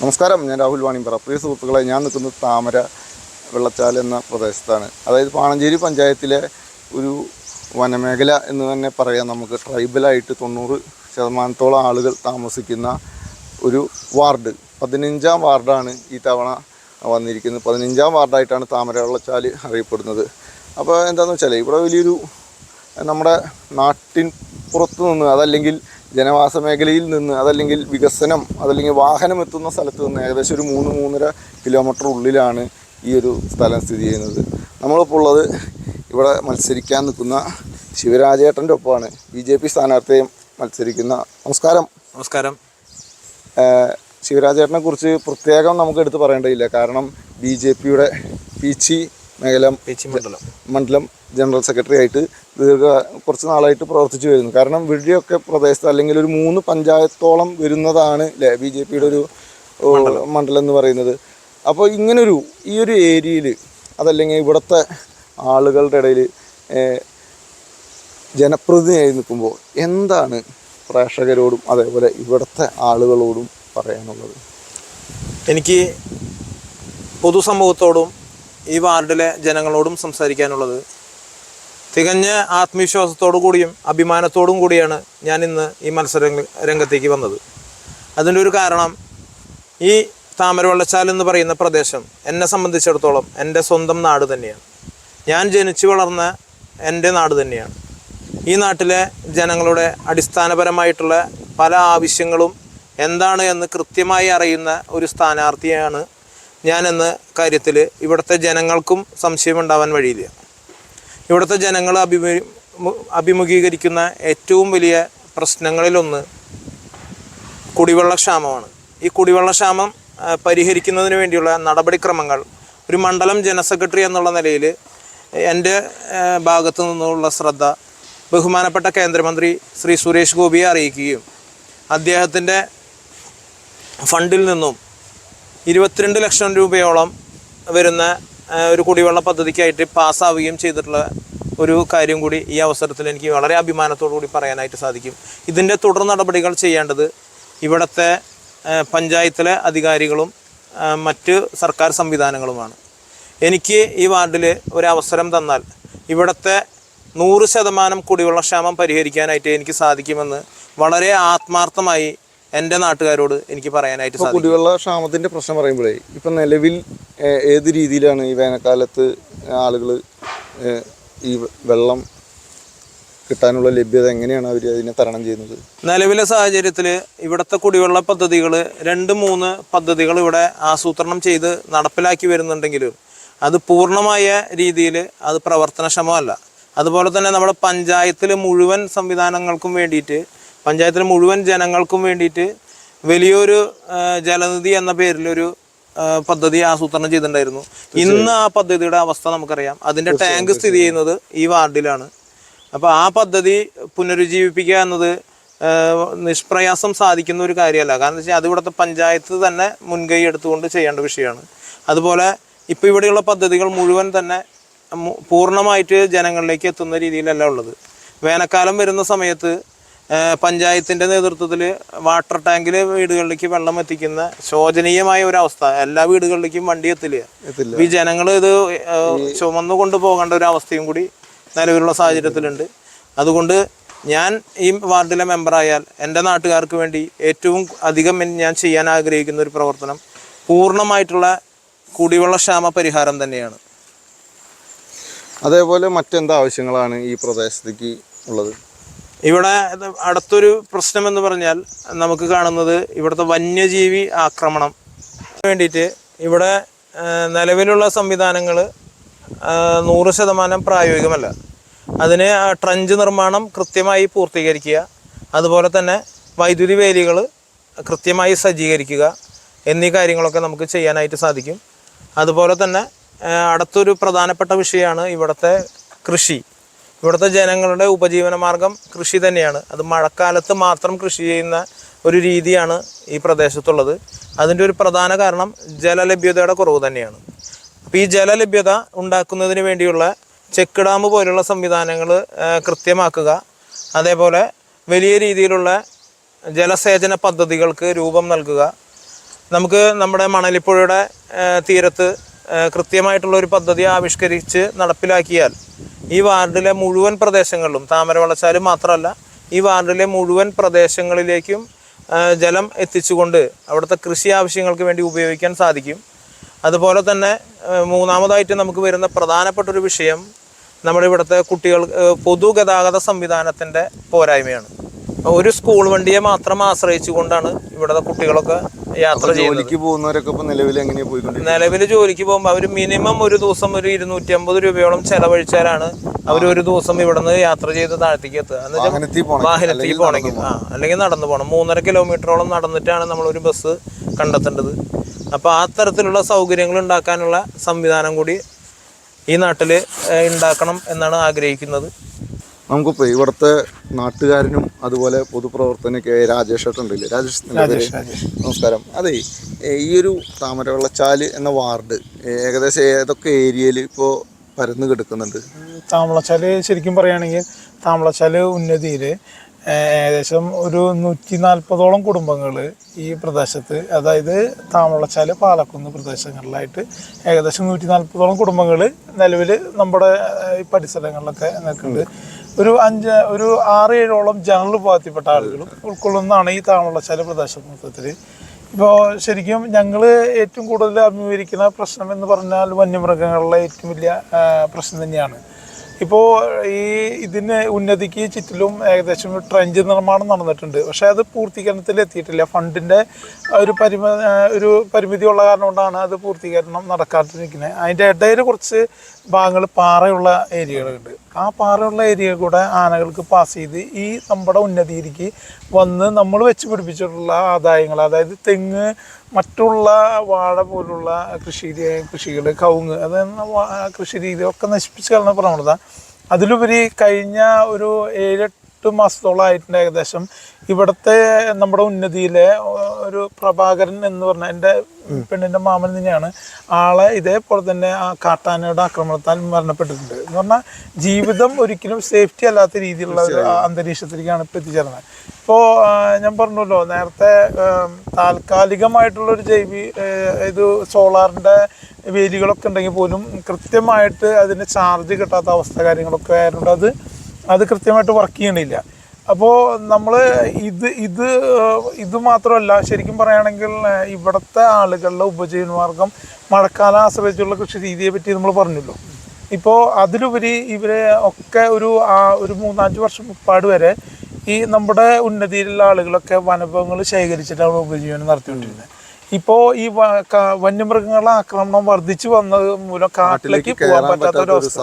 നമസ്കാരം ഞാൻ രാഹുൽ വാണിംപറ പ്രിയ സുഹൃത്തുക്കളെ ഞാൻ നിൽക്കുന്നത് താമര വെള്ളച്ചാൽ എന്ന പ്രദേശത്താണ്. അതായത് പാണഞ്ചേരി പഞ്ചായത്തിലെ ഒരു വനമേഖല എന്ന് തന്നെ പറയാം നമുക്ക്. ട്രൈബലായിട്ട് തൊണ്ണൂറ് ശതമാനത്തോളം ആളുകൾ താമസിക്കുന്ന ഒരു വാർഡ്. പതിനഞ്ചാം വാർഡാണ് ഈ തവണ വന്നിരിക്കുന്നത്. പതിനഞ്ചാം വാർഡായിട്ടാണ് താമര വെള്ളച്ചാൽ അറിയപ്പെടുന്നത്. അപ്പോൾ എന്താണെന്ന് വെച്ചാൽ ഇവിടെ വലിയൊരു നമ്മുടെ നാട്ടിൻ പുറത്തു നിന്ന് അതല്ലെങ്കിൽ ജനവാസ മേഖലയിൽ നിന്ന് അതല്ലെങ്കിൽ വികസനം അതല്ലെങ്കിൽ വാഹനം എത്തുന്ന സ്ഥലത്ത് നിന്ന് ഏകദേശം ഒരു മൂന്ന് മൂന്നര കിലോമീറ്റർ ഉള്ളിലാണ് ഈ ഒരു സ്ഥലം സ്ഥിതി ചെയ്യുന്നത്. നമ്മളിപ്പോൾ ഉള്ളത് ഇവിടെ മത്സരിക്കാൻ നിൽക്കുന്ന ശിവരാജേട്ടന്റെ ഒപ്പമാണ്. ബി ജെ പി സ്ഥാനാർത്ഥിയും മത്സരിക്കുന്ന. നമസ്കാരം. നമസ്കാരം. ശിവരാജേട്ടനെ കുറിച്ച് പ്രത്യേകം നമുക്ക് എടുത്ത് പറയേണ്ടതില്ല. കാരണം ബി ജെ പിയുടെ പീച്ചി മേഖല പീച്ചി മണ്ഡലം. മണ്ഡലം ജനറൽ സെക്രട്ടറി ആയിട്ട് ദീർഘ കുറച്ച് നാളായിട്ട് പ്രവർത്തിച്ചു വരുന്നു. കാരണം ഇവിടെയൊക്കെ പ്രദേശത്ത് അല്ലെങ്കിൽ ഒരു മൂന്ന് പഞ്ചായത്തോളം വരുന്നതാണ് അല്ലേ ബി ജെ പിയുടെ ഒരു മണ്ഡലം. എന്ന് പറയുന്നത്. അപ്പോൾ ഇങ്ങനൊരു ഈ ഒരു ഏരിയയിൽ അതല്ലെങ്കിൽ ഇവിടുത്തെ ആളുകളുടെ ഇടയിൽ ജനപ്രതിനിധിയായി നിൽക്കുമ്പോൾ എന്താണ് പ്രേക്ഷകരോടും അതേപോലെ ഇവിടുത്തെ ആളുകളോടും പറയാനുള്ളത്? എനിക്ക് പൊതുസമൂഹത്തോടും ഈ വാർഡിലെ ജനങ്ങളോടും സംസാരിക്കാനുള്ളത് തികഞ്ഞ ആത്മവിശ്വാസത്തോടു കൂടിയും അഭിമാനത്തോടും കൂടിയാണ് ഞാൻ ഇന്ന് ഈ മത്സര രംഗത്തേക്ക് വന്നത്. അതിന്റെ ഒരു കാരണം ഈ താമരവെള്ളച്ചാൽ എന്ന് പറയുന്ന പ്രദേശം എന്നെ സംബന്ധിച്ചിടത്തോളം എന്റെ സ്വന്തം നാട് തന്നെയാണ്. ഞാൻ ജനിച്ചു വളർന്ന എന്റെ നാട് തന്നെയാണ്. ഈ നാട്ടിലെ ജനങ്ങളുടെ അടിസ്ഥാനപരമായിട്ടുള്ള പല ആവശ്യങ്ങളും എന്താണ് എന്ന് കൃത്യമായി അറിയുന്ന ഒരു സ്ഥാനാർത്ഥിയാണ് ഞാനെന്ന കാര്യത്തിൽ ഇവിടുത്തെ ജനങ്ങൾക്കും സംശയമുണ്ടാവാൻ വഴിയില്ല. ഇവിടുത്തെ ജനങ്ങൾ അഭിമു അഭിമുഖീകരിക്കുന്ന ഏറ്റവും വലിയ പ്രശ്നങ്ങളിലൊന്ന് കുടിവെള്ളക്ഷാമമാണ്. ഈ കുടിവെള്ളക്ഷാമം ക്ഷാമം പരിഹരിക്കുന്നതിന് വേണ്ടിയുള്ള നടപടിക്രമങ്ങൾ ഒരു മണ്ഡലം ജനറൽ സെക്രട്ടറി എന്നുള്ള നിലയിൽ എന്റെ ഭാഗത്തു നിന്നുള്ള ശ്രദ്ധ ബഹുമാനപ്പെട്ട കേന്ദ്രമന്ത്രി ശ്രീ സുരേഷ് ഗോപിയെ അറിയിക്കുകയും അദ്ദേഹത്തിന്റെ ഫണ്ടിൽ നിന്നും ഇരുപത്തിരണ്ട് ലക്ഷം രൂപയോളം വരുന്ന ഒരു കുടിവെള്ള പദ്ധതിക്കായിട്ട് പാസ്സാവുകയും ചെയ്തിട്ടുള്ള ഒരു കാര്യം കൂടി ഈ അവസരത്തിൽ എനിക്ക് വളരെ അഭിമാനത്തോടു കൂടി പറയാനായിട്ട് സാധിക്കും. ഇതിന്റെ തുടർ നടപടികൾ ചെയ്യേണ്ടത് ഇവിടുത്തെ പഞ്ചായത്തിലെ അധികാരികളും മറ്റ് സർക്കാർ സംവിധാനങ്ങളുമാണ്. എനിക്ക് ഈ വാർഡിൽ ഒരവസരം തന്നാൽ ഇവിടുത്തെ നൂറ് ശതമാനം കുടിവെള്ളക്ഷാമം പരിഹരിക്കാനായിട്ട് എനിക്ക് സാധിക്കുമെന്ന് വളരെ ആത്മാർത്ഥമായി എന്റെ നാട്ടുകാരോട് എനിക്ക് പറയാനായിട്ട് സാധിക്കും. കുടിവെള്ള ക്ഷാമത്തിന്റെ പ്രശ്നം പറയുമ്പോഴേ ഇപ്പം നിലവിൽ ഏത് രീതിയിലാണ് ഈ വേനൽക്കാലത്ത് ആളുകൾ ഈ വെള്ളം കിട്ടാനുള്ള ലഭ്യത എങ്ങനെയാണ് അവർ അതിനെ തരണം ചെയ്യുന്നത്? നിലവിലെ സാഹചര്യത്തിൽ ഇവിടുത്തെ കുടിവെള്ള പദ്ധതികൾ രണ്ട് മൂന്ന് പദ്ധതികൾ ഇവിടെ ആസൂത്രണം ചെയ്ത് നടപ്പിലാക്കി വരുന്നുണ്ടെങ്കിലും അത് പൂർണമായ രീതിയിൽ അത് പ്രവർത്തനക്ഷമമല്ല. അതുപോലെ തന്നെ നമ്മുടെ പഞ്ചായത്തിൽ മുഴുവൻ സംവിധാനങ്ങൾക്കും വേണ്ടിയിട്ട് പഞ്ചായത്തിലെ മുഴുവൻ ജനങ്ങൾക്കും വേണ്ടിയിട്ട് വലിയൊരു ജലനിധി എന്ന പേരിലൊരു പദ്ധതി ആസൂത്രണം ചെയ്തിട്ടുണ്ടായിരുന്നു. ഇന്ന് ആ പദ്ധതിയുടെ അവസ്ഥ നമുക്കറിയാം. അതിന്റെ ടാങ്ക് സ്ഥിതി ചെയ്യുന്നത് ഈ വാർഡിലാണ്. അപ്പോൾ ആ പദ്ധതി പുനരുജ്ജീവിപ്പിക്കുക എന്നത് നിഷ്പ്രയാസം സാധിക്കുന്ന ഒരു കാര്യമല്ല. കാരണം എന്താ വെച്ചാൽ അത് ഇവിടുത്തെ പഞ്ചായത്ത് തന്നെ മുൻകൈ എടുത്തുകൊണ്ട് ചെയ്യേണ്ട വിഷയമാണ്. അതുപോലെ ഇപ്പോൾ ഇവിടെയുള്ള പദ്ധതികൾ മുഴുവൻ തന്നെ പൂർണമായിട്ട് ജനങ്ങളിലേക്ക് എത്തുന്ന രീതിയിലല്ല ഉള്ളത്. വേനൽക്കാലം വരുന്ന സമയത്ത് പഞ്ചായത്തിന്റെ നേതൃത്വത്തിൽ വാട്ടർ ടാങ്കിൽ വീടുകളിലേക്ക് വെള്ളം എത്തിക്കുന്ന ശോചനീയമായ ഒരു അവസ്ഥ. എല്ലാ വീടുകളിലേക്കും വണ്ടി എത്തില്ല. ഈ ജനങ്ങൾ ഇത് ചുമന്നു കൊണ്ടുപോകേണ്ട ഒരു അവസ്ഥയും കൂടി നിലവിലുള്ള സാഹചര്യത്തിലുണ്ട്. അതുകൊണ്ട് ഞാൻ ഈ വാർഡിലെ മെമ്പറായാൽ എന്റെ നാട്ടുകാർക്ക് വേണ്ടി ഏറ്റവും അധികം ഞാൻ ചെയ്യാൻ ആഗ്രഹിക്കുന്ന ഒരു പ്രവർത്തനം പൂർണമായിട്ടുള്ള കുടിവെള്ള ക്ഷാമ പരിഹാരം തന്നെയാണ്. അതേപോലെ മറ്റെന്താവശ്യങ്ങളാണ് ഈ പ്രദേശത്തേക്ക് ഉള്ളത്? ഇവിടെ അടുത്തൊരു പ്രശ്നം എന്ന് പറഞ്ഞാൽ നമുക്ക് കാണുന്നത് ഇവിടുത്തെ വന്യജീവി ആക്രമണം. വേണ്ടിയിട്ട് ഇവിടെ നിലവിലുള്ള സംവിധാനങ്ങൾ നൂറ് ശതമാനം പ്രായോഗികമല്ല. അതിന് ട്രഞ്ച് നിർമ്മാണം കൃത്യമായി പൂർത്തീകരിക്കുക. അതുപോലെ തന്നെ വൈദ്യുതി വേലികൾ കൃത്യമായി സജ്ജീകരിക്കുക എന്നീ കാര്യങ്ങളൊക്കെ നമുക്ക് ചെയ്യാനായിട്ട് സാധിക്കും. അതുപോലെ തന്നെ അടുത്തൊരു പ്രധാനപ്പെട്ട വിഷയമാണ് ഇവിടുത്തെ കൃഷി. ഇവിടുത്തെ ജനങ്ങളുടെ ഉപജീവന മാർഗം കൃഷി തന്നെയാണ്. അത് മഴക്കാലത്ത് മാത്രം കൃഷി ചെയ്യുന്ന ഒരു രീതിയാണ് ഈ പ്രദേശത്തുള്ളത്. അതിന്റെ ഒരു പ്രധാന കാരണം ജലലഭ്യതയുടെ കുറവ് തന്നെയാണ്. അപ്പോൾ ഈ ജലലഭ്യത ഉണ്ടാക്കുന്നതിന് വേണ്ടിയുള്ള ചെക്ക് ഡാം പോലുള്ള സംവിധാനങ്ങൾ കൃത്യമാക്കുക. അതേപോലെ വലിയ രീതിയിലുള്ള ജലസേചന പദ്ധതികൾക്ക് രൂപം നൽകുക. നമുക്ക് നമ്മുടെ മണലിപ്പുഴയുടെ തീരത്ത് കൃത്യമായിട്ടുള്ള ഒരു പദ്ധതി ആവിഷ്കരിച്ച് നടപ്പിലാക്കിയാൽ ഈ വാർഡിലെ മുഴുവൻ പ്രദേശങ്ങളിലും താമര വളച്ചാലും മാത്രമല്ല ഈ വാർഡിലെ മുഴുവൻ പ്രദേശങ്ങളിലേക്കും ജലം എത്തിച്ചുകൊണ്ട് അവിടുത്തെ കൃഷി ആവശ്യങ്ങൾക്ക് വേണ്ടി ഉപയോഗിക്കാൻ സാധിക്കും. അതുപോലെ തന്നെ മൂന്നാമതായിട്ട് നമുക്ക് വരുന്ന പ്രധാനപ്പെട്ട ഒരു വിഷയം നമ്മുടെ ഇവിടുത്തെ കുട്ടികൾ പൊതുഗതാഗത സംവിധാനത്തിന്റെ പോരായ്മയാണ്. ഒരു സ്കൂൾ വണ്ടിയെ മാത്രം ആശ്രയിച്ചുകൊണ്ടാണ് ഇവിടുത്തെ കുട്ടികളൊക്കെ യാത്ര ജോലിക്ക് പോകുന്നവരൊക്കെ ഇപ്പൊ നിലവിൽ എങ്ങനെയാ പോയിക്കൊണ്ടിരിക്കുന്നത്? നിലവിൽ ജോലിക്ക് പോകുമ്പോൾ അവർ മിനിമം ഒരു ദിവസം ഒരു ഇരുന്നൂറ്റി അമ്പത് രൂപയോളം ചെലവഴിച്ചാലാണ് അവർ ഒരു ദിവസം ഇവിടുന്ന് യാത്ര ചെയ്ത് താഴത്തേക്ക് എത്തുക. വാഹനത്തിൽ പോകണമെങ്കിൽ ആ അല്ലെങ്കിൽ നടന്നു പോകണം മൂന്നര കിലോമീറ്ററോളം നടന്നിട്ടാണ് നമ്മൾ ഒരു ബസ് കണ്ടെത്തേണ്ടത്. അപ്പോൾ ആ തരത്തിലുള്ള സൗകര്യങ്ങൾ ഉണ്ടാക്കാനുള്ള സംവിധാനം കൂടി ഈ നാട്ടിൽ ഉണ്ടാക്കണം എന്നാണ് ആഗ്രഹിക്കുന്നത്. നമുക്കിപ്പോ ഇവിടുത്തെ നാട്ടുകാരനും അതുപോലെ പൊതുപ്രവർത്തനൊക്കെ രാജേഷ് ഏട്ടുണ്ടല്ലേ രാജേഷ് നമസ്കാരം. അതെ ഈ ഒരു താമരവെള്ളച്ചാൽ എന്ന വാർഡ് ഏകദേശം ഏതൊക്കെ ഏരിയയിൽ ഇപ്പോൾ പരന്നു കിടക്കുന്നുണ്ട്? താമളച്ചാൽ ശരിക്കും പറയുകയാണെങ്കിൽ താമളച്ചാൽ ഉന്നതിയിൽ ഏകദേശം ഒരു നൂറ്റി നാൽപ്പതോളം കുടുംബങ്ങൾ ഈ പ്രദേശത്ത് അതായത് താമളച്ചാൽ പാലക്കുന്ന് പ്രദേശങ്ങളിലായിട്ട് ഏകദേശം നൂറ്റി നാൽപ്പതോളം കുടുംബങ്ങൾ നിലവിൽ നമ്മുടെ ഈ പരിസരങ്ങളിലൊക്കെ നിൽക്കുന്നുണ്ട്. ഒരു അഞ്ച് ഒരു ആറ് ഏഴോളം ജനറൽ വിഭാഗത്തിൽപ്പെട്ട ആളുകളും ഉൾക്കൊള്ളുന്നതാണ് ഈ താമളച്ചാൽ പ്രദേശം മൊത്തത്തിൽ. ഇപ്പോൾ ശരിക്കും ഞങ്ങൾ ഏറ്റവും കൂടുതൽ അഭിമുഖീകരിക്കുന്ന പ്രശ്നം എന്ന് പറഞ്ഞാൽ വന്യമൃഗങ്ങളുടെ ഏറ്റവും വലിയ പ്രശ്നം തന്നെയാണ്. ഇപ്പോൾ ഈ ഇതിന് ഉന്നതിക്ക് ചുറ്റിലും ഏകദേശം ട്രഞ്ച് നിർമ്മാണം നടന്നിട്ടുണ്ട്. പക്ഷേ അത് പൂർത്തീകരണത്തിൽ എത്തിയിട്ടില്ല. ഫണ്ടിന്റെ ഒരു പരിമ ഒരു പരിമിതി ഉള്ള കാരണം കൊണ്ടാണ് അത് പൂർത്തീകരണം നടക്കാതിരിക്കുന്നത്. അതിന്റെ ഇടയിൽ കുറച്ച് ഭാഗങ്ങൾ പാറയുള്ള ഏരിയകളുണ്ട്. ആ പാറയുള്ള ഏരിയ കൂടെ ആനകൾക്ക് പാസ് ചെയ്ത് ഈ നമ്മുടെ ഉന്നതിയിലേക്ക് വന്ന് നമ്മൾ വെച്ച് പിടിപ്പിച്ചിട്ടുള്ള ആദായങ്ങൾ അതായത് തെങ്ങ് മറ്റുള്ള വാഴ പോലുള്ള കൃഷി കൃഷികൾ കവുങ്ങ് അതായത് കൃഷി രീതി ഒക്കെ നശിപ്പിച്ച് കളയുന്ന പ്രവണത. അതിലുപരി കഴിഞ്ഞ ഒരു ഏഴെട്ട് മാസത്തോളമായിട്ടുണ്ട് ഏകദേശം ഇവിടുത്തെ നമ്മുടെ ഉന്നതിയിലെ ഒരു പ്രഭാകരൻ എന്ന് പറഞ്ഞ എന്റെ പെണ്ണിന്റെ മാമൻ തന്നെയാണ് ആളെ ഇതേപോലെ തന്നെ ആ കാട്ടാനയുടെ ആക്രമണത്താൽ മരണപ്പെട്ടിട്ടുണ്ട്. എന്ന് പറഞ്ഞാൽ ജീവിതം ഒരിക്കലും സേഫ്റ്റി അല്ലാത്ത രീതിയിലുള്ള ഒരു അന്തരീക്ഷത്തിലേക്കാണ് ഇപ്പോൾ എത്തിച്ചേർന്നത്. ഇപ്പോൾ ഞാൻ പറഞ്ഞല്ലോ നേരത്തെ താൽക്കാലികമായിട്ടുള്ളൊരു ജൈവി ഇത് സോളാറിന്റെ വേലികളൊക്കെ ഉണ്ടെങ്കിൽ പോലും കൃത്യമായിട്ട് അതിന് ചാർജ് കിട്ടാത്ത അവസ്ഥ കാര്യങ്ങളൊക്കെ ആയതുകൊണ്ട് അത് അത് കൃത്യമായിട്ട് വർക്ക് ചെയ്യണില്ല. അപ്പോൾ നമ്മൾ ഇത് ഇത് ഇത് മാത്രമല്ല ശരിക്കും പറയുകയാണെങ്കിൽ ഇവിടുത്തെ ആളുകളുടെ ഉപജീവനമാർഗം മഴക്കാലം ആശ്രയിച്ചുള്ള കൃഷി രീതിയെ പറ്റി നമ്മൾ പറഞ്ഞല്ലോ. ഇപ്പോൾ അതിലുപരി ഇവരെ ഒക്കെ ഒരു ഒരു മൂന്നാഞ്ച് വർഷം മുപ്പാട് വരെ ഈ നമ്മുടെ ഉന്നതിയിലുള്ള ആളുകളൊക്കെ വനഭവങ്ങൾ ശേഖരിച്ചിട്ടാണ് ഉപജീവനം നടത്തിക്കൊണ്ടിരുന്നത്. ഇപ്പോൾ ഈ വന്യമൃഗങ്ങളുടെ ആക്രമണം വർദ്ധിച്ചു വന്നത് മൂലം കാട്ടിലേക്ക് പോകാൻ പറ്റാത്ത ഒരു അവസ്ഥ.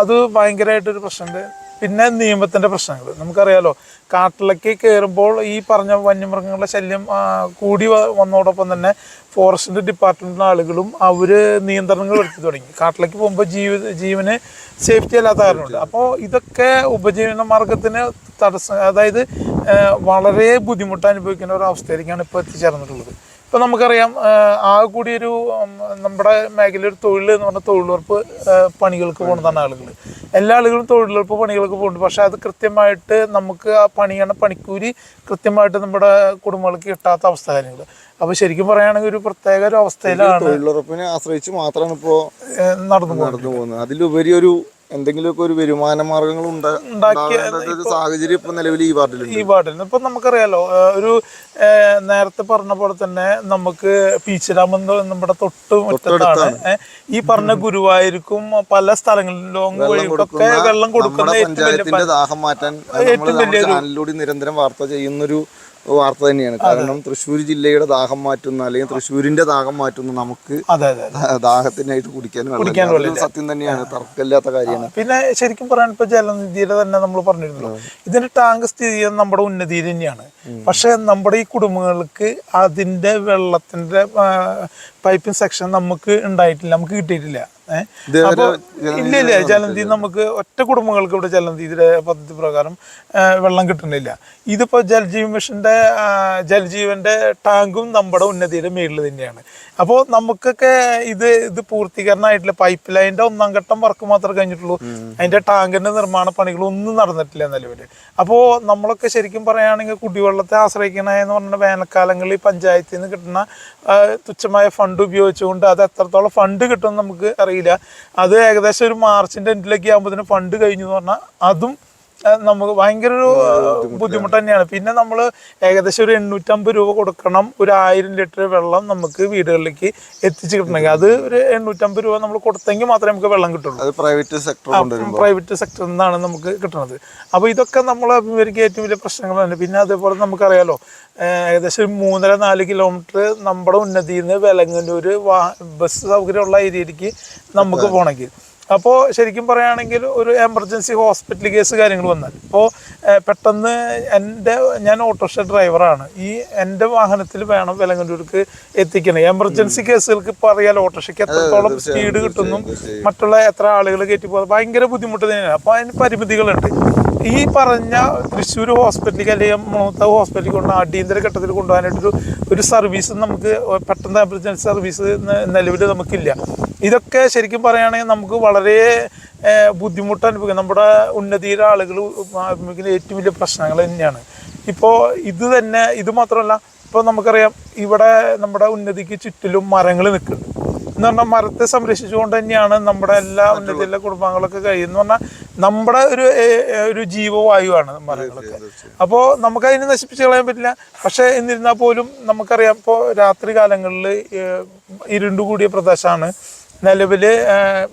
അത് ഭയങ്കരമായിട്ടൊരു പ്രശ്നമുണ്ട്. പിന്നെ നിയമത്തിന്റെ പ്രശ്നങ്ങൾ നമുക്കറിയാലോ കാട്ടിലേക്ക് കയറുമ്പോൾ ഈ പറഞ്ഞ വന്യമൃഗങ്ങളുടെ ശല്യം കൂടി വന്നതോടൊപ്പം തന്നെ ഫോറസ്റ്റിന്റെ ഡിപ്പാർട്ട്മെന്റിലെ ആളുകളും അവർ നിയന്ത്രണങ്ങൾ എടുത്തു തുടങ്ങി. കാട്ടിലേക്ക് പോകുമ്പോൾ ജീവ ജീവന് സേഫ്റ്റി അല്ലാത്ത കാരണമുണ്ട്. അപ്പോൾ ഇതൊക്കെ ഉപജീവന മാർഗത്തിന് തടസ്സം അതായത് വളരെ ബുദ്ധിമുട്ട് അനുഭവിക്കുന്ന ഒരു അവസ്ഥയിലേക്കാണ് ഇപ്പോൾ എത്തിച്ചേർന്നിട്ടുള്ളത്. ഇപ്പം നമുക്കറിയാം ആകെ കൂടി ഒരു നമ്മുടെ മേഖലയിൽ ഒരു തൊഴിൽ എന്ന് പറഞ്ഞാൽ തൊഴിലുറപ്പ് പണികൾക്ക് പോകുന്നതാണ് ആളുകൾ എല്ലാ ആളുകളും തൊഴിലുറപ്പ് പണികൾക്ക് പോകുന്നുണ്ട് പക്ഷെ അത് കൃത്യമായിട്ട് നമുക്ക് ആ പണിയാണ് പണിക്കൂലി കൃത്യമായിട്ട് നമ്മുടെ കുടുംബങ്ങൾക്ക് കിട്ടാത്ത അവസ്ഥ കാര്യങ്ങൾ അപ്പോൾ ശരിക്കും പറയുകയാണെങ്കിൽ ഒരു പ്രത്യേക ഒരു അവസ്ഥയിലാണ് തൊഴിലുറപ്പിനെ ആശ്രയിച്ച് മാത്രമാണ് ഇപ്പോൾ നടന്നു നടന്നു പോകുന്നത്. അതിലുപരി ഒരു എന്തെങ്കിലുമൊക്കെ ഒരു വരുമാന മാർഗങ്ങൾ സാഹചര്യം ഇപ്പൊ നിലവിൽ ഈ പാട്ടിൽ ഈ ഇപ്പം നമുക്കറിയാലോ ഒരു നേരത്തെ പറഞ്ഞ പോലെ തന്നെ നമുക്ക് പീച്ച് ഡാം എന്ന് നമ്മുടെ തൊട്ട് മുറ്റത്താണ്. ഈ പറഞ്ഞ ഗുരുവായൂർക്കും പല സ്ഥലങ്ങളിലും ലോങ് വഴിക്കൊക്കെ വെള്ളം കൊടുക്കുന്ന ഏറ്റവും വലിയ നിരന്തരം വാർത്ത ചെയ്യുന്നൊരു വാർത്ത തന്നെയാണ്. കാരണം തൃശ്ശൂർ ജില്ലയുടെ ദാഹം മാറ്റുന്ന അല്ലെങ്കിൽ തൃശ്ശൂരിന്റെ ദാഹം മാറ്റുന്ന നമുക്ക്. ദാഹത്തിനായിട്ട് കുടിക്കാൻ വെള്ളം സത്യം തന്നെയാണ്. തർക്കമില്ലാത്ത കാര്യമാണ്. പിന്നെ ശരിക്കും പറയാൻ ഇപ്പൊ ജലനിധിയുടെ തന്നെ നമ്മൾ പറഞ്ഞിരുന്നല്ലോ ഇതിന്റെ ടാങ്ക് സ്ഥിതി ചെയ്യുന്നത് നമ്മുടെ ഉന്നതിയിൽ തന്നെയാണ്. പക്ഷെ നമ്മുടെ ഈ കുടുംബങ്ങൾക്ക് അതിന്റെ വെള്ളത്തിന്റെ പൈപ്പിംഗ് സെക്ഷൻ നമുക്ക് ഉണ്ടായിട്ടില്ല നമുക്ക് കിട്ടിയിട്ടില്ല. ഇല്ല ഇല്ല ജലനിധി നമുക്ക് ഒറ്റ കുടുംബങ്ങൾക്ക് ഇവിടെ ജലനിധിയുടെ പദ്ധതി പ്രകാരം വെള്ളം കിട്ടുന്നില്ല. ഇതിപ്പോ ജൽജീവൻ മിഷന്റെ ജലജീവന്റെ ജൽജീവന്റെ ടാങ്കും നമ്മുടെ ഉന്നതിയുടെ മേളിൽ തന്നെയാണ്. അപ്പോൾ നമുക്കൊക്കെ ഇത് ഇത് പൂർത്തീകരണമായിട്ടില്ല. പൈപ്പ് ലൈനിന്റെ ഒന്നാം ഘട്ടം വർക്ക് മാത്രമേ കഴിഞ്ഞിട്ടുള്ളൂ. അതിന്റെ ടാങ്കിന്റെ നിർമ്മാണ പണികൾ ഒന്നും നടന്നിട്ടില്ല നിലവിൽ അപ്പോൾ നമ്മളൊക്കെ ശരിക്കും പറയുകയാണെങ്കിൽ കുടിവെള്ളത്തെ ആശ്രയിക്കണമെന്ന് പറഞ്ഞ വേനൽക്കാലങ്ങളിൽ പഞ്ചായത്തിൽ നിന്ന് കിട്ടുന്ന തുച്ഛമായ ഫണ്ട് ഉപയോഗിച്ചുകൊണ്ട് അത് എത്രത്തോളം ഫണ്ട് കിട്ടുമെന്ന് നമുക്ക് അറിയില്ല. അത് ഏകദേശം ഒരു മാർച്ചിന്റെ എൻഡിലേക്ക് ആകുമ്പോഴത്തേന് ഫണ്ട് കഴിഞ്ഞു എന്ന് പറഞ്ഞാൽ അതും നമുക്ക് ഭയങ്കര ഒരു ബുദ്ധിമുട്ട് തന്നെയാണ്. പിന്നെ നമ്മൾ ഏകദേശം ഒരു എണ്ണൂറ്റമ്പത് രൂപ കൊടുക്കണം. ഒരു ആയിരം ലിറ്റർ വെള്ളം നമുക്ക് വീടുകളിലേക്ക് എത്തിച്ച് കിട്ടണമെങ്കിൽ. അത് ഒരു എണ്ണൂറ്റമ്പത് രൂപ നമ്മൾ കൊടുത്തെങ്കിൽ മാത്രമേ നമുക്ക് വെള്ളം കിട്ടുള്ളൂ. പ്രൈവറ്റ് സെക്ടർ പ്രൈവറ്റ് സെക്ടറിൽ നിന്നാണ് നമുക്ക് കിട്ടുന്നത് അപ്പോൾ ഇതൊക്കെ നമ്മൾ അഭിമുഖീകരിക്കുക ഏറ്റവും വലിയ പ്രശ്നങ്ങളാണ് പിന്നെ അതേപോലെ നമുക്കറിയാലോ ഏകദേശം ഒരു മൂന്നര നാല് കിലോമീറ്റർ നമ്മുടെ ഉന്നതിയിൽ നിന്ന് വിലങ്ങന്നൂർ വാ ബസ് സൗകര്യമുള്ള ഏരിയയിലേക്ക് നമുക്ക് പോകണമെങ്കിൽ. അപ്പോൾ ശരിക്കും പറയുകയാണെങ്കിൽ ഒരു എമർജൻസി ഹോസ്പിറ്റൽ കേസ് കാര്യങ്ങൾ വന്നാൽ. ഇപ്പോൾ പെട്ടെന്ന് എന്റെ ഞാൻ ഓട്ടോറിക്ഷ ഡ്രൈവറാണ്. ഈ എന്റെ വാഹനത്തിൽ വേണം വിലങ്ങന്നൂർക്ക് എത്തിക്കണം. എമർജൻസി കേസുകൾക്ക് ഇപ്പോൾ അറിയാലോ ഓട്ടോറിക്ഷയ്ക്ക് എത്രത്തോളം സ്പീഡ് കിട്ടുന്നു മറ്റുള്ള എത്ര ആളുകൾ കയറ്റി പോകുന്നത് ഭയങ്കര ബുദ്ധിമുട്ട് തന്നെയാണ്. അപ്പോൾ അതിന് പരിമിതികളുണ്ട്. ഈ പറഞ്ഞ തൃശ്ശൂർ ഹോസ്പിറ്റലിലേക്ക് അല്ലെങ്കിൽ മൂത്ത ഹോസ്പിറ്റലിൽ കൊണ്ട് അടിയന്തര ഘട്ടത്തിൽ കൊണ്ടുപോകാനായിട്ടൊരു ഒരു സർവീസ് നമുക്ക് പെട്ടെന്ന് എമർജൻസി സർവീസ് നിലവിൽ നമുക്കില്ല. ഇതൊക്കെ ശരിക്കും പറയുകയാണെങ്കിൽ നമുക്ക് വളരെ ബുദ്ധിമുട്ട് അനുഭവിക്കും. നമ്മുടെ ഉന്നതിയിലെ ആളുകൾ അഭിമുഖിക്കുന്ന ഏറ്റവും വലിയ പ്രശ്നങ്ങൾ തന്നെയാണ്. ഇപ്പോൾ ഇത് തന്നെ ഇത് മാത്രമല്ല ഇപ്പോൾ നമുക്കറിയാം ഇവിടെ നമ്മുടെ ഉന്നതിക്ക് ചുറ്റിലും മരങ്ങൾ നിൽക്കുന്നുണ്ട്. എന്ന് പറഞ്ഞാൽ മരത്തെ സംരക്ഷിച്ചുകൊണ്ട് തന്നെയാണ് നമ്മുടെ എല്ലാ ഉന്നതിയിലെ കുടുംബങ്ങളൊക്കെ കഴിയുന്നത്. പറഞ്ഞാൽ നമ്മുടെ ഒരു ഒരു ജീവവായുവാണ് മരങ്ങളൊക്കെ. അപ്പോൾ നമുക്ക് അതിനെ നശിപ്പിച്ച് കളയാൻ പറ്റില്ല. പക്ഷേ എന്നിരുന്നാൽ പോലും നമുക്കറിയാം ഇപ്പോൾ രാത്രി കാലങ്ങളിൽ ഇരുണ്ടുകൂടിയ പ്രദേശമാണ്. നിലവിൽ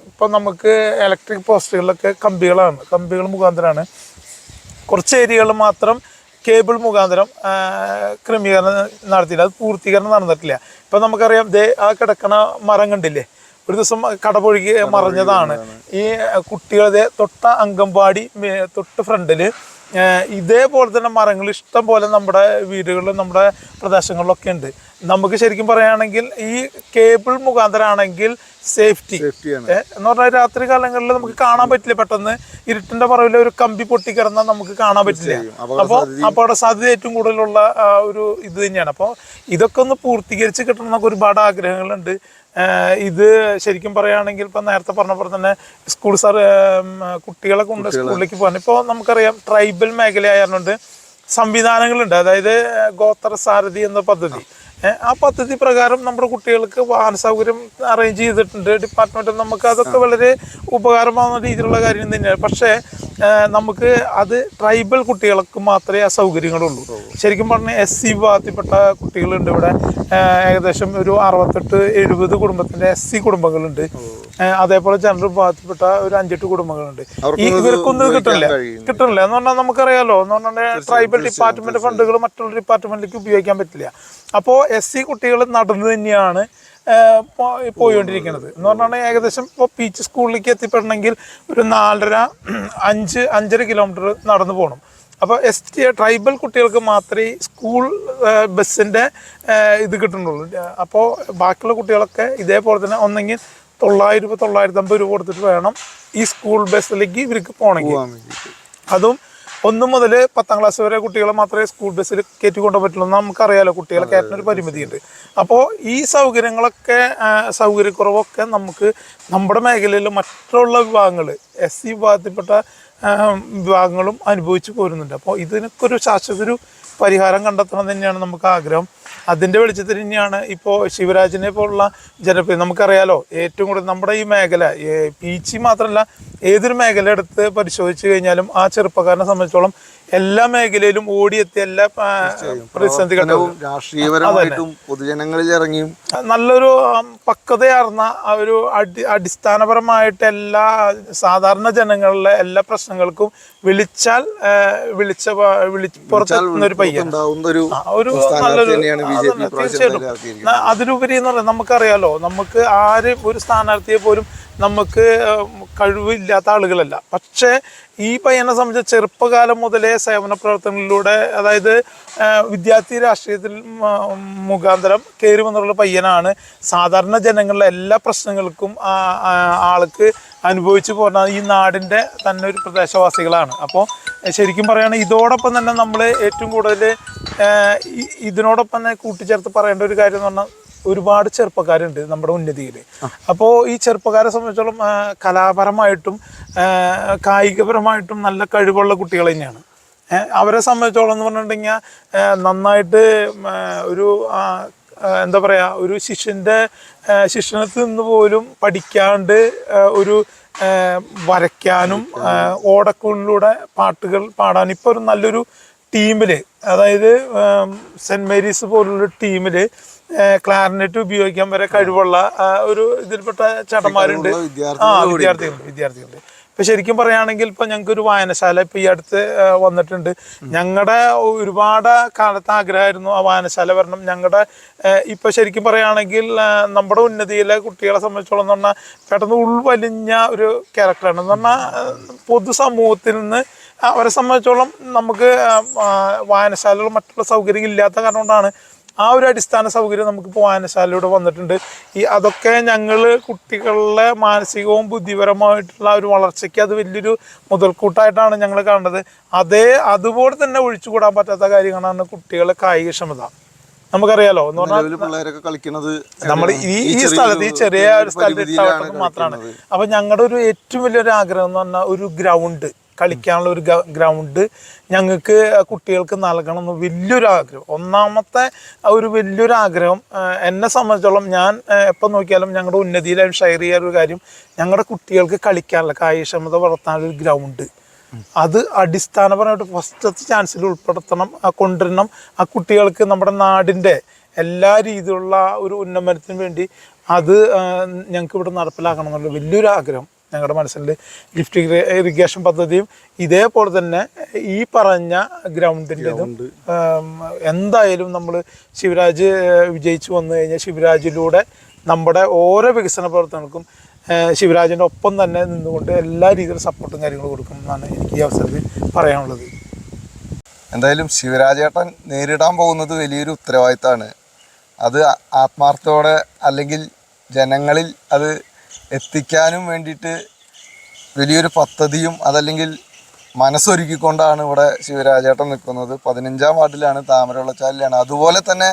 ഇപ്പോൾ നമുക്ക് ഇലക്ട്രിക് പോസ്റ്റുകളിലൊക്കെ കമ്പികളാണ്. കമ്പികൾ മുഖാന്തരമാണ് കുറച്ച് ഏരിയകളിൽ മാത്രം കേബിൾ മുഖാന്തരം ക്രമീകരണം നടത്തിയില്ല. അത് പൂർത്തീകരണം നടന്നിട്ടില്ല. ഇപ്പം നമുക്കറിയാം ദേ ആ കിടക്കണ മരം കണ്ടില്ലേ? ഒരു ദിവസം കടപൊഴുകി മറിഞ്ഞതാണ്. ഈ കുട്ടികളുടെ തൊട്ട അങ്കമ്പാടി തൊട്ട് ഫ്രണ്ടിൽ ഇതേപോലെ തന്നെ മരങ്ങൾ ഇഷ്ടം പോലെ നമ്മുടെ വീടുകളിലും നമ്മുടെ പ്രദേശങ്ങളിലൊക്കെ ഉണ്ട്. നമുക്ക് ശരിക്കും പറയുകയാണെങ്കിൽ ഈ കേബിൾ മുഖാന്തരാണെങ്കിൽ സേഫ്റ്റി. എന്ന് പറഞ്ഞാൽ രാത്രി കാലങ്ങളിൽ നമുക്ക് കാണാൻ പറ്റില്ല. പെട്ടെന്ന് ഇരുട്ടിന്റെ പറവിൽ ഒരു കമ്പി പൊട്ടിക്കിടന്നാൽ നമുക്ക് കാണാൻ പറ്റില്ല. അപ്പോൾ അപകട സാധ്യത ഏറ്റവും കൂടുതലുള്ള ഒരു ഇത് തന്നെയാണ്. അപ്പോൾ ഇതൊക്കെ ഒന്ന് പൂർത്തീകരിച്ച് കിട്ടണം എന്നൊക്കെ ഒരുപാട് ആഗ്രഹങ്ങളുണ്ട്. ഇത് ശരിക്കും പറയുകയാണെങ്കിൽ ഇപ്പം നേരത്തെ പറഞ്ഞ പോലെ തന്നെ സ്കൂൾ സാർ കുട്ടികളെ. കൊണ്ട് സ്കൂളിലേക്ക് പോകാൻ. ഇപ്പോൾ നമുക്കറിയാം ട്രൈബൽ മേഖലയായതുകൊണ്ട് സംവിധാനങ്ങളുണ്ട്. അതായത് ഗോത്ര സാരഥി എന്ന പദ്ധതി. ആ പദ്ധതി പ്രകാരം നമ്മുടെ കുട്ടികൾക്ക് വാഹന സൗകര്യം അറേഞ്ച് ചെയ്തിട്ടുണ്ട്. ഡിപ്പാർട്ട്മെന്റ് നമുക്ക് അതൊക്കെ വളരെ ഉപകാരമാവുന്ന രീതിയിലുള്ള കാര്യം തന്നെയാണ്. പക്ഷേ നമുക്ക് അത് ട്രൈബൽ കുട്ടികൾക്ക് മാത്രമേ ആ സൗകര്യങ്ങളുള്ളൂ. ശരിക്കും പറഞ്ഞാൽ എസ് സി വിഭാഗത്തിൽപ്പെട്ട കുട്ടികളുണ്ട് ഇവിടെ. ഏകദേശം ഒരു അറുപത്തെട്ട് എഴുപത് കുടുംബത്തിന്റെ എസ് സി കുടുംബങ്ങളുണ്ട് അതേപോലെ ജനറൽ വിഭാഗത്തിൽപ്പെട്ട ഒരു അഞ്ചെട്ട് കുടുംബങ്ങളുണ്ട്. ഈ ഇവർക്കൊന്നും കിട്ടില്ല കിട്ടണില്ല. എന്ന് പറഞ്ഞാൽ നമുക്കറിയാലോ എന്ന് പറഞ്ഞാൽ ട്രൈബൽ ഡിപ്പാർട്ട്മെന്റ് ഫണ്ടുകൾ മറ്റുള്ള ഡിപ്പാർട്ട്മെന്റിലേക്ക് ഉപയോഗിക്കാൻ പറ്റില്ല. അപ്പോൾ എസ് സി കുട്ടികൾ നടന്നു തന്നെയാണ് പോയിക്കൊണ്ടിരിക്കുന്നത്. എന്ന് പറഞ്ഞാൽ ഏകദേശം ഇപ്പോൾ പീച്ച് സ്കൂളിലേക്ക് എത്തിപ്പെടണമെങ്കിൽ ഒരു നാലര അഞ്ച് അഞ്ചര കിലോമീറ്റർ നടന്നു പോകണം അപ്പോൾ എസ് ടി ട്രൈബൽ കുട്ടികൾക്ക് മാത്രമേ സ്കൂൾ ബസ്സിന്റെ ഇത് കിട്ടുന്നുള്ളൂ. അപ്പോൾ ബാക്കിയുള്ള കുട്ടികളൊക്കെ ഇതേപോലെ തന്നെ ഒന്നെങ്കിൽ തൊള്ളായിരം രൂപ തൊള്ളായിരത്തി അമ്പത് രൂപ കൊടുത്തിട്ട് വേണം ഈ സ്കൂൾ ബസ്സിലേക്ക് ഇവർക്ക് പോകണമെങ്കിൽ. അതും ഒന്നു മുതൽ പത്താം ക്ലാസ് വരെ കുട്ടികളെ മാത്രമേ സ്കൂൾ ബസ്സിൽ കയറ്റി കൊണ്ടുപോകാൻ പറ്റുള്ളൂ എന്ന് നമുക്കറിയാലോ കുട്ടികളെ കയറ്റുന്ന ഒരു പരിമിതിയുണ്ട്. അപ്പോൾ ഈ സൗകര്യങ്ങളൊക്കെ സൗകര്യക്കുറവൊക്കെ നമുക്ക് നമ്മുടെ മേഖലയിൽ മറ്റുള്ള വിഭാഗങ്ങൾ എസ് സി വിഭാഗത്തിൽപ്പെട്ട വിഭാഗങ്ങളും അനുഭവിച്ചു പോരുന്നുണ്ട്. അപ്പോൾ ഇതിനൊക്കെ ഒരു ശാശ്വത ഒരു പരിഹാരം കണ്ടെത്തണം തന്നെയാണ് നമുക്ക് ആഗ്രഹം. അതിന്റെ വെളിച്ചത്തിൽ തന്നെയാണ് ഇപ്പോൾ ശിവരാജിനെ പോലുള്ള ജനപ്രിയ നമുക്കറിയാലോ ഏറ്റവും കൂടുതൽ നമ്മുടെ ഈ മേഖല പീച്ചി മാത്രമല്ല ഏതൊരു മേഖല എടുത്ത് പരിശോധിച്ച് കഴിഞ്ഞാലും ആ ചെറുപ്പക്കാരനെ സംബന്ധിച്ചോളം എല്ലാ മേഖലയിലും ഓടിയെത്തിയ എല്ലാ പ്രതിസന്ധി രാഷ്ട്രീയപരമായിട്ടും പൊതുജനങ്ങളിൽ ഇറങ്ങിയും. നല്ലൊരു പക്വതയാർന്ന ആ ഒരു അടി അടിസ്ഥാനപരമായിട്ട് എല്ലാ സാധാരണ ജനങ്ങളിലെ എല്ലാ പ്രശ്നങ്ങൾക്കും വിളിച്ചാൽ വിളിച്ച പ- വിളിച്ച് ഒരു പയ്യൻ. ഒരു തീർച്ചയായിട്ടും. അതിലുപരി എന്ന് പറഞ്ഞാൽ നമുക്കറിയാലോ നമുക്ക് ആരും ഒരു സ്ഥാനാർത്ഥിയെ പോലും നമുക്ക് കഴിവില്ലാത്ത ആളുകളല്ല. പക്ഷേ ഈ പയ്യനെ സംബന്ധിച്ച് ചെറുപ്പകാലം മുതലേ സേവന പ്രവർത്തനങ്ങളിലൂടെ അതായത് വിദ്യാർത്ഥി രാഷ്ട്രീയത്തിൽ മുഖാന്തരം കയറി വന്നിട്ടുള്ള പയ്യനാണ് സാധാരണ ജനങ്ങളുടെ എല്ലാ പ്രശ്നങ്ങൾക്കും ആൾക്ക് അനുഭവിച്ചു പോരുന്ന ഈ നാടിന്റെ തന്നെ ഒരു പ്രദേശവാസികളാണ്. അപ്പോൾ ശരിക്കും പറയുകയാണെങ്കിൽ ഇതോടൊപ്പം തന്നെ നമ്മൾ ഏറ്റവും കൂടുതൽ ഇതിനോടൊപ്പം തന്നെ കൂട്ടിച്ചേർത്ത് പറയേണ്ട ഒരു കാര്യം എന്ന് പറഞ്ഞാൽ ഒരുപാട് ചെറുപ്പക്കാരുണ്ട് നമ്മുടെ ഉന്നതിയിൽ. അപ്പോൾ ഈ ചെറുപ്പക്കാരെ സംബന്ധിച്ചോളം കലാപരമായിട്ടും കായികപരമായിട്ടും നല്ല കഴിവുള്ള കുട്ടികൾ തന്നെയാണ്. അവരെ സംബന്ധിച്ചോളം എന്ന് പറഞ്ഞിട്ടുണ്ടെങ്കിൽ നന്നായിട്ട് ഒരു എന്താ പറയുക ഒരു ശിഷ്യന്റെ ശിക്ഷണത്തിൽ നിന്ന് പോലും പഠിക്കാണ്ട് ഒരു വരയ്ക്കാനും ഓടക്കുള്ളിലൂടെ പാട്ടുകൾ പാടാൻ ഇപ്പോൾ ഒരു നല്ലൊരു ടീമിൽ അതായത് സെന്റ് മേരീസ് പോലുള്ള ടീമിൽ ക്ലാരിനെറ്റ് ഉപയോഗിക്കാൻ വരെ കഴിവുള്ള ഒരു ഇതിൽപ്പെട്ട ചേട്ടന്മാരുണ്ട്. ആ വിദ്യാർത്ഥികളുണ്ട് വിദ്യാർത്ഥികളുണ്ട്. ഇപ്പൊ ശരിക്കും പറയുകയാണെങ്കിൽ ഇപ്പം ഞങ്ങൾക്ക് ഒരു വായനശാല ഇപ്പം ഈ അടുത്ത് വന്നിട്ടുണ്ട്. ഞങ്ങളുടെ ഒരുപാട് കാലത്ത് ആഗ്രഹമായിരുന്നു ആ വായനശാല വരണം. ഞങ്ങളുടെ ഇപ്പം ശരിക്കും പറയുകയാണെങ്കിൽ നമ്മുടെ ഉന്നതിയിലെ കുട്ടികളെ സംബന്ധിച്ചോളം എന്ന് പറഞ്ഞാൽ പെട്ടെന്ന് ഉൾവലിഞ്ഞ ഒരു ക്യാരക്ടറാണ് എന്ന് പറഞ്ഞാൽ പൊതുസമൂഹത്തിൽ നിന്ന് അവരെ സംബന്ധിച്ചോളം നമുക്ക് വായനശാലകൾ മറ്റുള്ള സൗകര്യം ഇല്ലാത്ത കാരണം കൊണ്ടാണ് ആ ഒരു അടിസ്ഥാന സൗകര്യം നമുക്കിപ്പോൾ വായനശാലയിലൂടെ വന്നിട്ടുണ്ട്. ഈ അതൊക്കെ ഞങ്ങൾ കുട്ടികളുടെ മാനസികവും ബുദ്ധിപരമായിട്ടുള്ള ഒരു വളർച്ചയ്ക്ക് അത് വലിയൊരു മുതൽക്കൂട്ടായിട്ടാണ് ഞങ്ങൾ കണ്ടത് അതേ അതുപോലെ തന്നെ ഒഴിച്ചുകൂടാൻ പറ്റാത്ത കാര്യങ്ങളാണ് കുട്ടികളെ കായികക്ഷമത. നമുക്കറിയാലോ എന്ന് പറഞ്ഞാൽ കളിക്കുന്നത് നമ്മൾ ഈ ഈ സ്ഥലത്ത് ഈ ചെറിയ ഒരു സ്ഥലത്ത് മാത്രമാണ്. അപ്പൊ ഞങ്ങളുടെ ഒരു ഏറ്റവും വലിയൊരു ആഗ്രഹം എന്ന് പറഞ്ഞാൽ ഒരു ഗ്രൗണ്ട്. കളിക്കാനുള്ള ഒരു ഗ്രൗണ്ട് ഞങ്ങൾക്ക് കുട്ടികൾക്ക് നൽകണം എന്ന് വലിയൊരു ആഗ്രഹം. ഒന്നാമത്തെ ഒരു വലിയൊരു ആഗ്രഹം എന്നെ സംബന്ധിച്ചോളം ഞാൻ എപ്പോൾ നോക്കിയാലും ഞങ്ങളുടെ ഉന്നതിയിലായും ഷെയർ ചെയ്യാൻ ഒരു കാര്യം ഞങ്ങളുടെ കുട്ടികൾക്ക് കളിക്കാനുള്ള കായികക്ഷമത വളർത്താനുള്ള ഒരു ഗ്രൗണ്ട്. അത് അടിസ്ഥാനപരമായിട്ട് ഫസ്റ്റത്തെ ചാൻസിൽ ഉൾപ്പെടുത്തണം കൊണ്ടുവരണം. ആ കുട്ടികൾക്ക് നമ്മുടെ നാടിന്റെ എല്ലാ രീതിയിലുള്ള ഒരു ഉന്നമനത്തിന് വേണ്ടി അത് ഞങ്ങൾക്ക് ഇവിടെ നടപ്പിലാക്കണം എന്നുള്ള വലിയൊരു ആഗ്രഹം. ഞങ്ങളുടെ മനസ്സിൽ ലിഫ്റ്റ് ഇറിഗേഷൻ പദ്ധതിയും ഇതേപോലെ തന്നെ ഈ പറഞ്ഞ ഗ്രൗണ്ടിന്റെതും എന്തായാലും നമ്മൾ ശിവരാജ് വിജയിച്ചു വന്നു കഴിഞ്ഞാൽ ശിവരാജിലൂടെ നമ്മുടെ ഓരോ വികസന പ്രവർത്തനങ്ങൾക്കും ശിവരാജിന്റെ ഒപ്പം തന്നെ നിന്നുകൊണ്ട് എല്ലാ രീതിയിലും സപ്പോർട്ടും കാര്യങ്ങളും കൊടുക്കും എന്നാണ് എനിക്ക് ഈ അവസരത്തിൽ പറയാനുള്ളത്. എന്തായാലും ശിവരാജേട്ടൻ നേരിടാൻ പോകുന്നത് വലിയൊരു ഉത്തരവാദിത്തമാണ്. അത് ആത്മാർത്ഥത്തോടെ അല്ലെങ്കിൽ ജനങ്ങളിൽ അത് എത്തിക്കാനും വേണ്ടിയിട്ട് വലിയൊരു പദ്ധതിയും അതല്ലെങ്കിൽ മനസ്സൊരുക്കിക്കൊണ്ടാണ് ഇവിടെ ശിവരാജേട്ടൻ നിൽക്കുന്നത്. പതിനഞ്ചാം വാർഡിലാണ് താമരവെള്ളച്ചാലിലാണ്. അതുപോലെ തന്നെ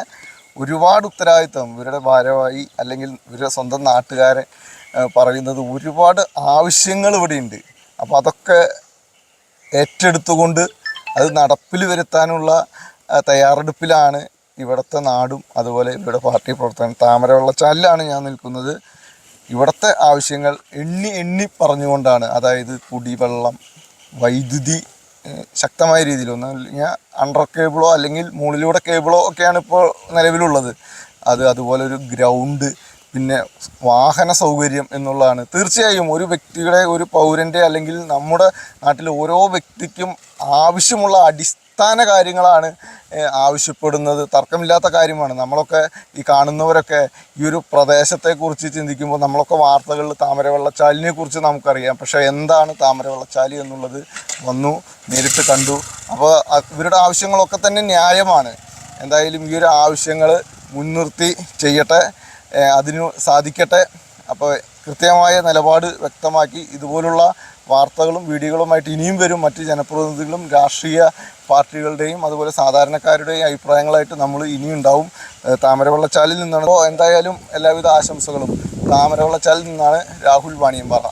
ഒരുപാട് ഉത്തരവാദിത്തം ഇവരുടെ ഭാരവാഹി അല്ലെങ്കിൽ ഇവരുടെ സ്വന്തം നാട്ടുകാരെ പറയുന്നത് ഒരുപാട് ആവശ്യങ്ങൾ ഇവിടെ ഉണ്ട് അപ്പോൾ അതൊക്കെ ഏറ്റെടുത്തുകൊണ്ട് അത് നടപ്പിൽ വരുത്താനുള്ള തയ്യാറെടുപ്പിലാണ് ഇവിടുത്തെ നാടും അതുപോലെ ഇവരുടെ പാർട്ടി പ്രവർത്തനം. താമരവെള്ളച്ചാലിലാണ് ഞാൻ നിൽക്കുന്നത്. ഇവിടുത്തെ ആവശ്യങ്ങൾ എണ്ണി എണ്ണി പറഞ്ഞുകൊണ്ടാണ്. അതായത് കുടിവെള്ളം വൈദ്യുതി ശക്തമായ രീതിയിൽ ഒന്ന് കഴിഞ്ഞാൽ അണ്ടർ കേബിളോ അല്ലെങ്കിൽ മുകളിലൂടെ കേബിളോ ഒക്കെയാണ് ഇപ്പോൾ നിലവിലുള്ളത്. അത് അതുപോലെ ഒരു ഗ്രൗണ്ട് പിന്നെ വാഹന സൗകര്യം എന്നുള്ളതാണ്. തീർച്ചയായും ഒരു വ്യക്തിയുടെ ഒരു പൗരന്റെ അല്ലെങ്കിൽ നമ്മുടെ നാട്ടിലെ ഓരോ വ്യക്തിക്കും ആവശ്യമുള്ള അടിസ്ഥാന കാര്യങ്ങളാണ് ഏഹ്, ആവശ്യപ്പെടുന്നത്. തർക്കമില്ലാത്ത കാര്യമാണ്. നമ്മളൊക്കെ ഈ കാണുന്നവരൊക്കെ ഈ ഒരു പ്രദേശത്തെക്കുറിച്ച് ചിന്തിക്കുമ്പോൾ നമ്മളൊക്കെ വാർത്തകളിൽ താമരവെള്ളച്ചാലിനെ കുറിച്ച് നമുക്കറിയാം. പക്ഷേ എന്താണ് താമരവെള്ളച്ചാലി എന്നുള്ളത് വന്നു നേരിട്ട് കണ്ടു. അപ്പോൾ ഇവരുടെ ആവശ്യങ്ങളൊക്കെ തന്നെ ന്യായമാണ്. എന്തായാലും ഈ ഒരു ആവശ്യങ്ങൾ മുൻനിർത്തി ചെയ്യട്ടെ അതിനു സാധിക്കട്ടെ. അപ്പോൾ കൃത്യമായ നിലപാട് വ്യക്തമാക്കി ഇതുപോലുള്ള വാർത്തകളും വീഡിയോകളുമായിട്ട് ഇനിയും വരും മറ്റ് ജനപ്രതിനിധികളും രാഷ്ട്രീയ പാർട്ടികളുടെയും അതുപോലെ സാധാരണക്കാരുടെയും അഭിപ്രായങ്ങളായിട്ട് നമ്മൾ ഇനിയും ഉണ്ടാവും. നിന്നാണ്. എന്തായാലും എല്ലാവിധ ആശംസകളും. താമരവെള്ളച്ചാലിൽ നിന്നാണ് രാഹുൽ വാണിയമ്പാറ.